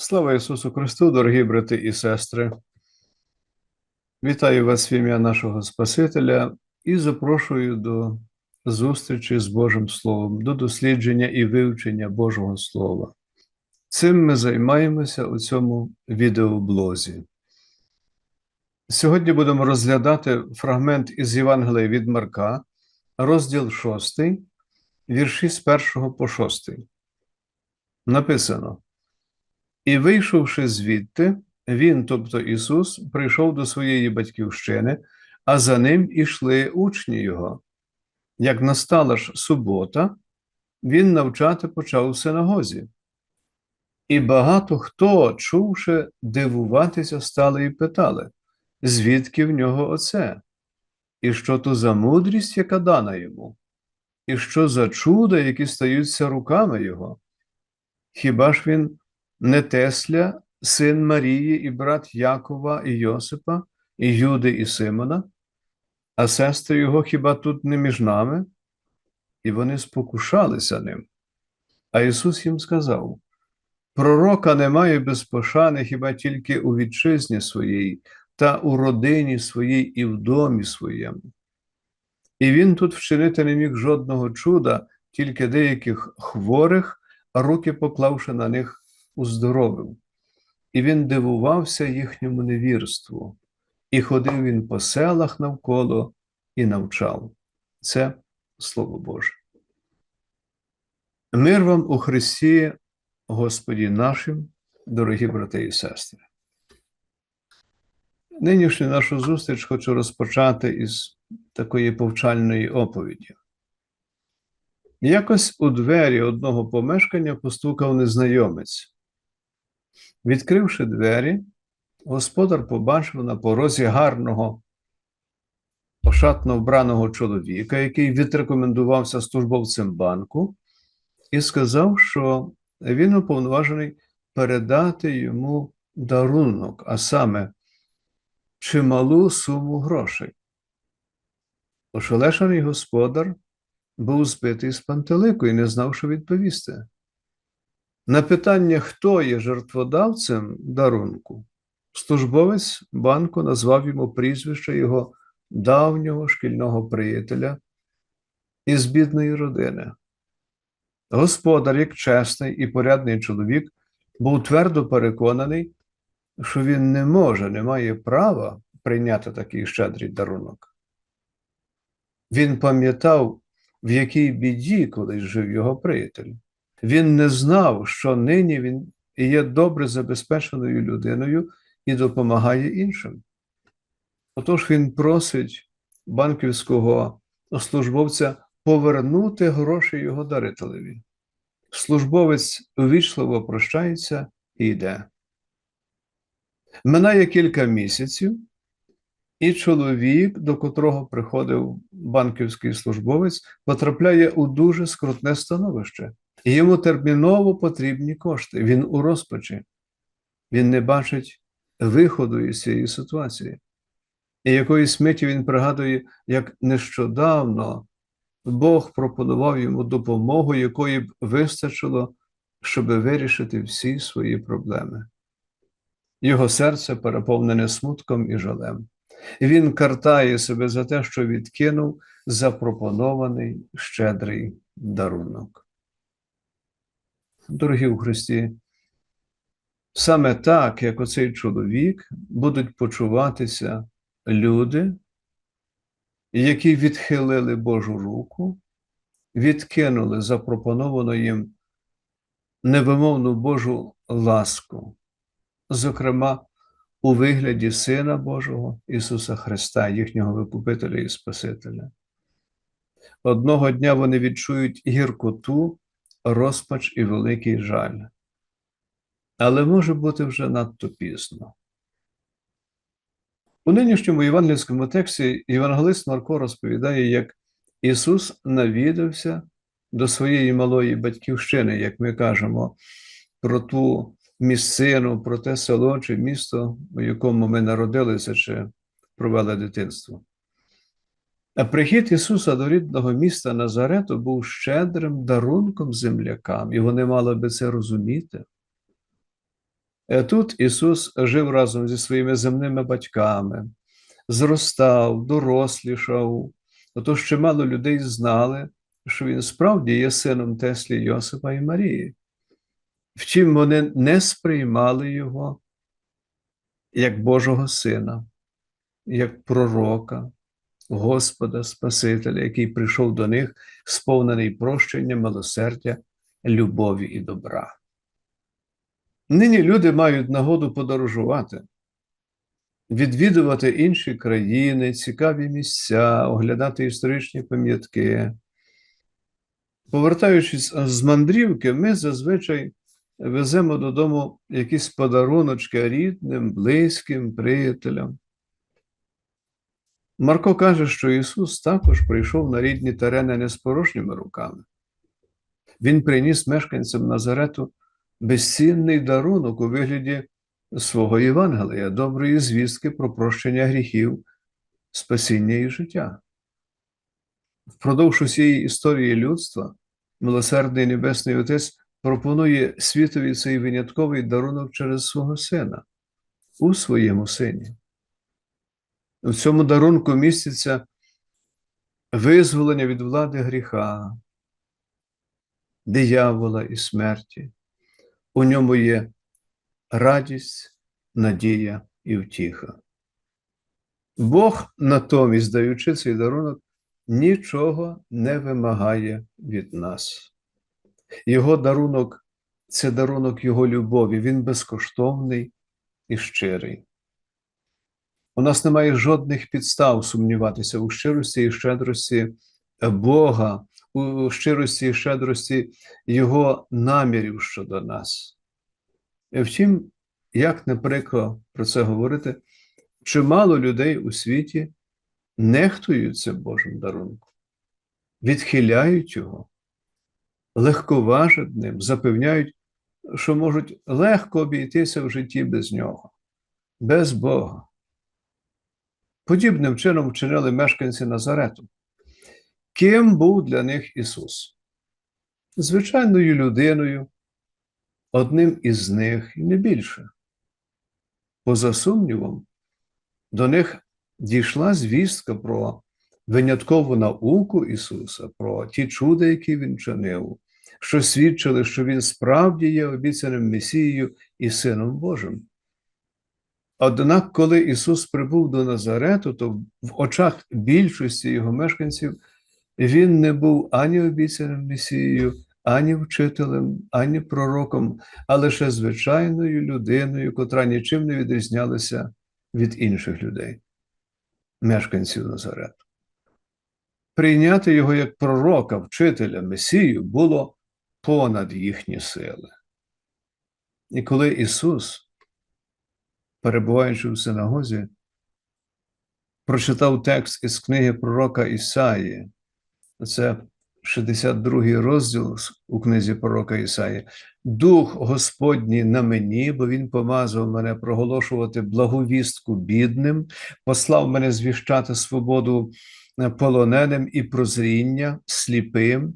Слава Ісусу Христу, дорогі брати і сестри. Вітаю вас в ім'я нашого Спасителя і запрошую до зустрічі з Божим Словом, до дослідження і вивчення Божого Слова. Цим ми займаємося у цьому відеоблозі. Сьогодні будемо розглядати фрагмент із Євангелія від Марка, розділ 6, вірші з 1 по 6. Написано. І, вийшовши звідти, він, тобто Ісус, прийшов до своєї батьківщини, а за ним ішли учні Його. Як настала ж субота, він навчати почав у синагозі. І багато хто, чувши, дивуватися, стали і питали, звідки в нього оце? І що то за мудрість, яка дана йому, і що за чуда, які стаються руками його? Хіба ж він не Тесля, син Марії і брат Якова і Йосипа, і Юди і Симона, а сестри його хіба тут не між нами? І вони спокушалися ним. А Ісус їм сказав: Пророка немає без пошани хіба тільки у вітчизні своїй, та у родині своїй і в домі своєму. І він тут вчинити не міг жодного чуда, тільки деяких хворих, руки поклавши на них уздоровив, і він дивувався їхньому невірству, і ходив він по селах навколо і навчав. Це Слово Боже. Мир вам у Христі, Господі нашим, дорогі брати і сестри. Нинішню нашу зустріч хочу розпочати із такої повчальної оповіді. Якось у двері одного помешкання постукав незнайомець. Відкривши двері, господар побачив на порозі гарного, ошатно вбраного чоловіка, який відрекомендувався службовцем банку, і сказав, що він уповноважений передати йому дарунок, а саме чималу суму грошей. Ошелешений господар був збитий з пантелику і не знав, що відповісти. На питання, хто є жертводавцем дарунку, службовець банку назвав йому прізвище його давнього шкільного приятеля із бідної родини. Господар, як чесний і порядний чоловік, був твердо переконаний, що він не може, не має права прийняти такий щедрий дарунок. Він пам'ятав, в якій біді колись жив його приятель. Він не знав, що нині він є добре забезпеченою людиною і допомагає іншим. Отож він просить банківського службовця повернути гроші його дарителеві. Службовець увічливо прощається і йде. Минає кілька місяців, і чоловік, до котрого приходив банківський службовець, потрапляє у дуже скрутне становище. Йому терміново потрібні кошти. Він у розпачі, він не бачить виходу із цієї ситуації. І якоїсь миті він пригадує, як нещодавно Бог пропонував йому допомогу, якої б вистачило, щоб вирішити всі свої проблеми. Його серце переповнене смутком і жалем. І він картає себе за те, що відкинув запропонований щедрий дарунок. Дорогі у Христі, саме так, як оцей чоловік, будуть почуватися люди, які відхилили Божу руку, відкинули запропоновану їм невимовну Божу ласку, зокрема, у вигляді Сина Божого Ісуса Христа, їхнього Викупителя і Спасителя. Одного дня вони відчують гіркоту розпач і великий жаль. Але може бути вже надто пізно. У нинішньому євангельському тексті Євангелист Марко розповідає, як Ісус навідався до своєї малої батьківщини, як ми кажемо, про ту місцину, про те село чи місто, у якому ми народилися чи провели дитинство. Прихід Ісуса до рідного міста Назарету був щедрим дарунком землякам, і вони мали би це розуміти. Е, Тут Ісус жив разом зі своїми земними батьками, зростав, дорослішав. Отож чимало людей знали, що він справді є сином Теслі Йосипа і Марії. Втім, вони не сприймали його як Божого Сина, як пророка, Господа Спасителя, який прийшов до них, сповнений прощення, милосердя, любові і добра. Нині люди мають нагоду подорожувати, відвідувати інші країни, цікаві місця, оглядати історичні пам'ятки. Повертаючись з мандрівки, ми зазвичай веземо додому якісь подаруночки рідним, близьким, приятелям. Марко каже, що Ісус також прийшов на рідні терени не з порожніми руками. Він приніс мешканцям Назарету безцінний дарунок у вигляді свого Євангелія, доброї звістки про прощення гріхів, спасіння і життя. Впродовж усієї історії людства милосердний Небесний Отець пропонує світові цей винятковий дарунок через свого Сина у своєму сині. У цьому дарунку міститься визволення від влади гріха, диявола і смерті. У ньому є радість, надія і втіха. Бог, натомість, даючи цей дарунок, нічого не вимагає від нас. Його дарунок це дарунок Його любові, він безкоштовний і щирий. У нас немає жодних підстав сумніватися у щирості і щедрості Бога, у щирості і щедрості Його намірів щодо нас. Втім, як не прикро про це говорити, чимало людей у світі нехтують цим Божим дарунком, відхиляють його, легковажать ним, запевняють, що можуть легко обійтися в житті без нього, без Бога. Подібним чином вчинили мешканці Назарету. Ким був для них Ісус? Звичайною людиною, одним із них і не більше. Поза сумнівом, до них дійшла звістка про виняткову науку Ісуса, про ті чуда, які Він чинив, що свідчили, що Він справді є обіцяним Месією і Сином Божим. Однак, коли Ісус прибув до Назарету, то в очах більшості його мешканців Він не був ані обіцяним Месією, ані вчителем, ані пророком, а лише звичайною людиною, котра нічим не відрізнялася від інших людей, мешканців Назарету. Прийняти його як пророка, вчителя, Месію було понад їхні сили. І коли Ісус, перебуваючи в синагозі, прочитав текст із книги пророка Ісаї, це 62 розділ у книзі пророка Ісаї. Дух Господній на мені, бо Він помазав мене проголошувати благовістку бідним, послав мене звіщати свободу полоненим і прозріння сліпим,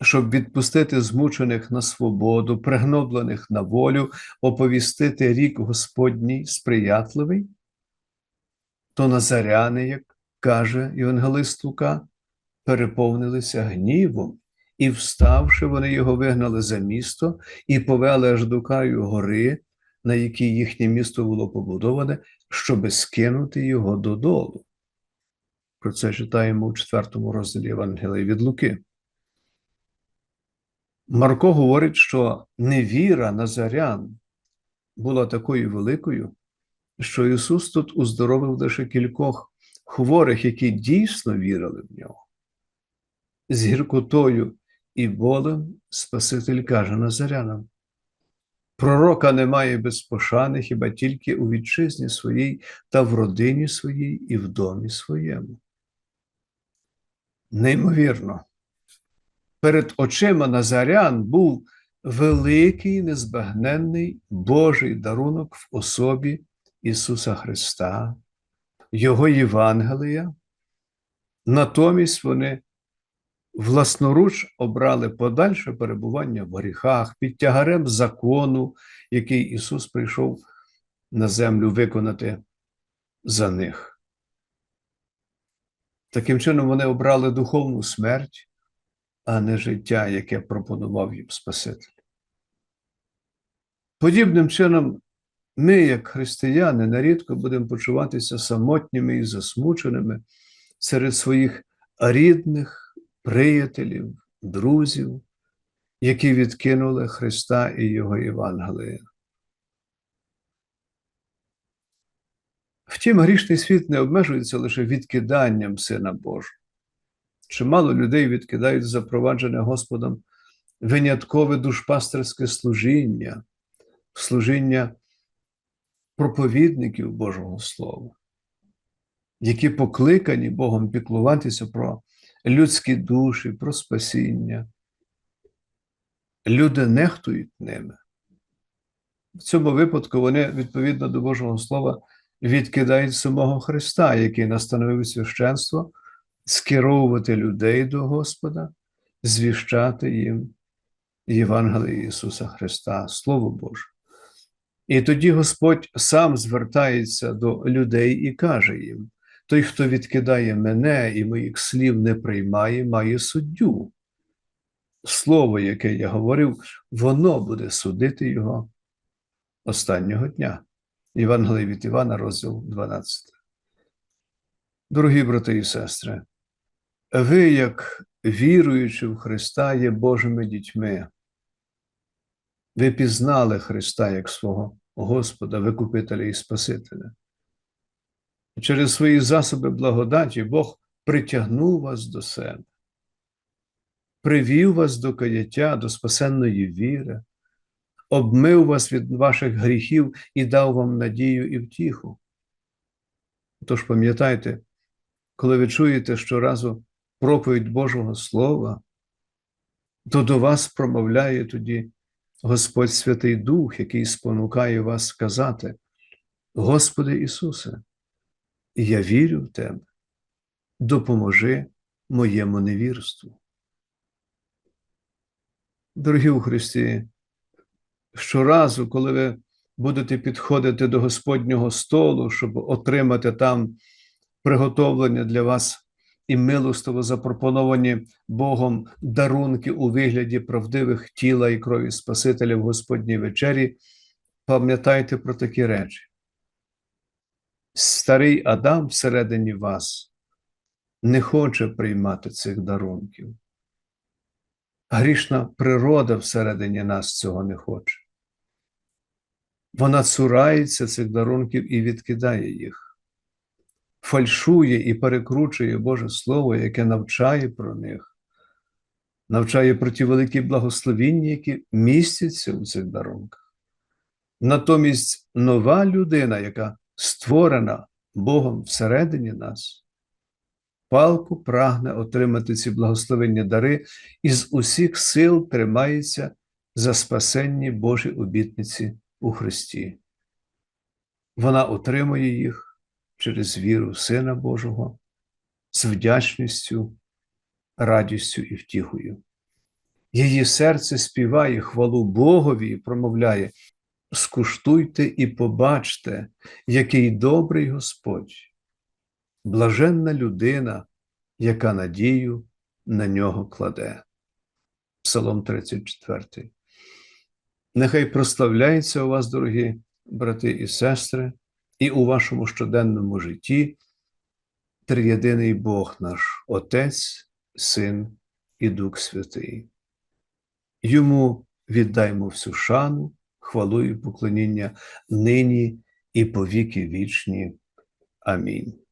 щоб відпустити змучених на свободу, пригноблених на волю, оповістити рік Господній сприятливий, то назаряни, як каже Євангелист Лука, переповнилися гнівом, і, вставши, вони його вигнали за місто і повели аж до краю гори, на якій їхнє місто було побудоване, щоби скинути його додолу. Про це читаємо у четвертому розділі Євангелії від Луки. Марко говорить, що невіра Назарян була такою великою, що Ісус тут уздоровив лише кількох хворих, які дійсно вірили в нього. З гіркотою і болем Спаситель каже Назарянам: Пророка немає без пошани хіба тільки у вітчизні своїй та в родині своїй і в домі своєму. Неймовірно, перед очима Назарян був великий незбагненний Божий дарунок в особі Ісуса Христа, Його Євангелія. Натомість вони власноруч обрали подальше перебування в гріхах під тягарем закону, який Ісус прийшов на землю виконати за них. Таким чином, вони обрали духовну смерть, а не життя, яке пропонував їм Спаситель. Подібним чином, ми, як християни, нерідко будемо почуватися самотніми і засмученими серед своїх рідних, приятелів, друзів, які відкинули Христа і Його Євангелія. Втім, грішний світ не обмежується лише відкиданням Сина Божого. Чимало людей відкидають запроваджене Господом виняткове душпастерське служіння, служіння проповідників Божого Слова, які покликані Богом піклуватися про людські душі, про спасіння. Люди нехтують ними. В цьому випадку вони, відповідно до Божого Слова, відкидають самого Христа, який настановив священство, скеровувати людей до Господа, звіщати їм Євангеліє Ісуса Христа, Слово Боже. І тоді Господь сам звертається до людей і каже їм: той, хто відкидає мене і моїх слів не приймає, має суддю. Слово, яке я говорив, воно буде судити його останнього дня. Євангелій від Івана, розділ 12. Дорогі брати і сестри, ви, як віруючи в Христа, є Божими дітьми. Ви пізнали Христа як свого Господа, Викупителя і Спасителя. Через свої засоби благодаті Бог притягнув вас до себе, привів вас до каяття, до спасенної віри, обмив вас від ваших гріхів і дав вам надію і втіху. Тож пам'ятайте, коли ви чуєте щоразу проповідь Божого Слова, то до вас промовляє тоді Господь Святий Дух, який спонукає вас сказати: Господи Ісусе, я вірю в Тебе, допоможи моєму невірству. Дорогі у Христі, щоразу, коли ви будете підходити до Господнього столу, щоб отримати там приготовлення для вас і милостиво запропоновані Богом дарунки у вигляді правдивих тіла і крові Спасителя в Господній вечері, пам'ятайте про такі речі. Старий Адам всередині вас не хоче приймати цих дарунків. Грішна природа всередині нас цього не хоче. Вона цурається цих дарунків і відкидає їх, фальшує і перекручує Боже Слово, яке навчає про них, навчає про ті великі благословіння, які містяться у цих дарунках. Натомість нова людина, яка створена Богом всередині нас, палку прагне отримати ці благословенні дари і з усіх сил тримається за спасенні Божі обітниці у Христі. Вона отримує їх через віру Сина Божого з вдячністю, радістю і втіхою. Її серце співає хвалу Богові і промовляє: скуштуйте і побачте, який добрий Господь, блаженна людина, яка надію на нього кладе. Псалом 34. Нехай прославляється у вас, дорогі брати і сестри, і у вашому щоденному житті триєдиний Бог наш, Отець, Син і Дух Святий. Йому віддаймо всю шану, хвалу і поклоніння нині і по віки вічні. Амінь.